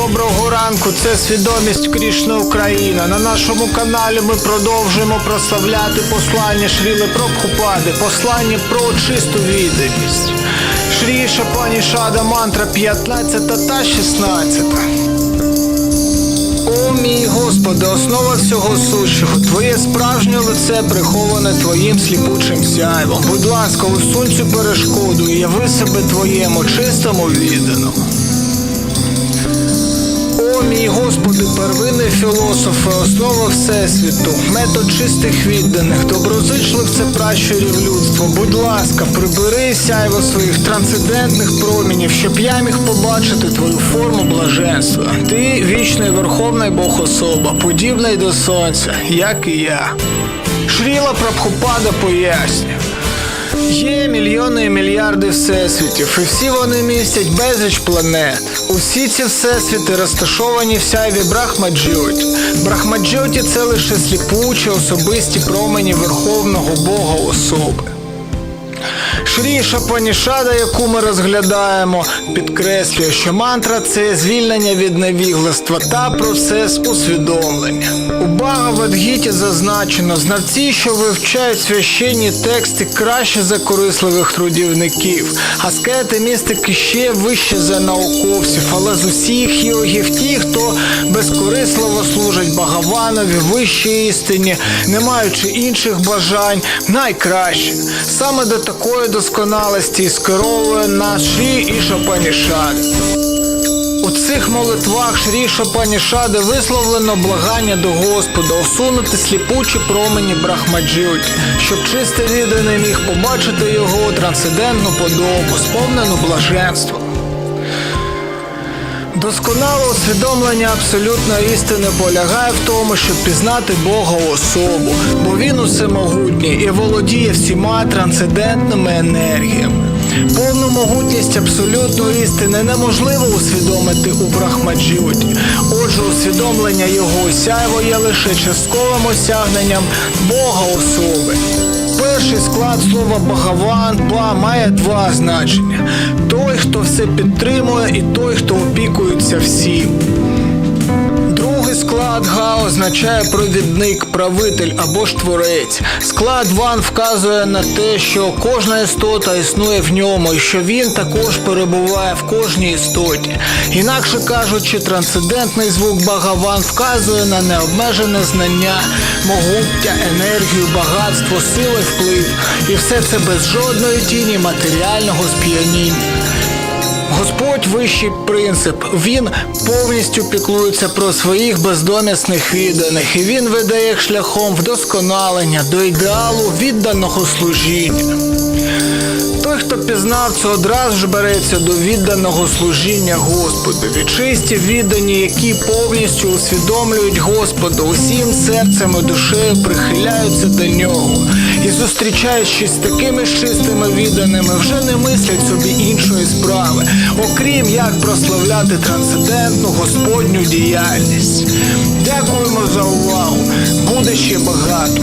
Доброго ранку, це свідомість Крішна Україна. На нашому каналі ми продовжуємо прославляти послання Шріли Прабхупади, послання про чисту відданість. Шрі Шапані Шада мантра 15 та 16. О мій Господи, основа всього сущого, Твоє справжнє лице приховане Твоїм сліпучим сяйвом. Будь ласка, усунь цю перешкоду і яви себе Твоєму чистому відданому. Мій Господи, первинний філософе, основа Всесвіту, метод чистих відданих, доброзичливце пращурів людства. Будь ласка, прибери сяйво своїх трансцендентних промінів, щоб я міг побачити твою форму блаженства. Ти вічний верховний Бог особа, подібний до сонця, як і я. Шріла Прабхупада пояснює. Є мільйони і мільярди всесвітів, і всі вони містять безліч планет. Усі ці всесвіти розташовані в сяйві Брахмаджоті. Брахмаджоті це лише сліпучі особисті промені Верховного Бога особи. Шрі Шапанішада, яку ми розглядаємо, підкреслює, що мантра це звільнення від невігластва та процес усвідомлення. У Багавадгіті зазначено, знавці, що вивчають священні тексти краще за корисливих трудівників. Аскети містики ще вище за науковців, але з усіх йогів ті, хто безкорисливо служить Багаванові, вищій істині, не маючи інших бажань, найкраще. Саме до такої досконалості скеровує нас Шрі і Шапанішад. У цих молитвах Шрі Шапанішади висловлено благання до Господа усунути сліпучі промені Брахмаджоті, щоб чисте відданий міг побачити його трансцендентну подобу, сповнену блаженством. Досконале усвідомлення абсолютної істини полягає в тому, щоб пізнати Бога особу, бо він усемогутній і володіє всіма трансцендентними енергіями. Повну могутність абсолютної істини неможливо усвідомити у Брахмаджоті. Отже, усвідомлення його сяйво є лише частковим осягненням Бога особи. Перший склад слова Багаван ба має два значення: той, хто все підтримує, і той, хто опікується всім. Склад га означає провідник, правитель або ж творець. Склад ван вказує на те, що кожна істота існує в ньому, і що він також перебуває в кожній істоті. Інакше кажучи, трансцендентний звук Багаван вказує на необмежене знання, могуття, енергію, багатство, силу і вплив. І все це без жодної тіні матеріального сп'яніння. Господь вищий принцип. Він повністю піклується про своїх бездомісних відданих, і він веде їх шляхом вдосконалення до ідеалу відданого служіння. Той, хто пізнав це, одразу ж береться до відданого служіння Господові. Чисті віддані, які повністю усвідомлюють Господа, усім серцем і душею прихиляються до нього. І зустрічаючись з такими чистими відданими, вже не мислять собі іншої справи, окрім як прославляти трансцендентну Господню діяльність. Дякуємо за увагу. Буде ще багато.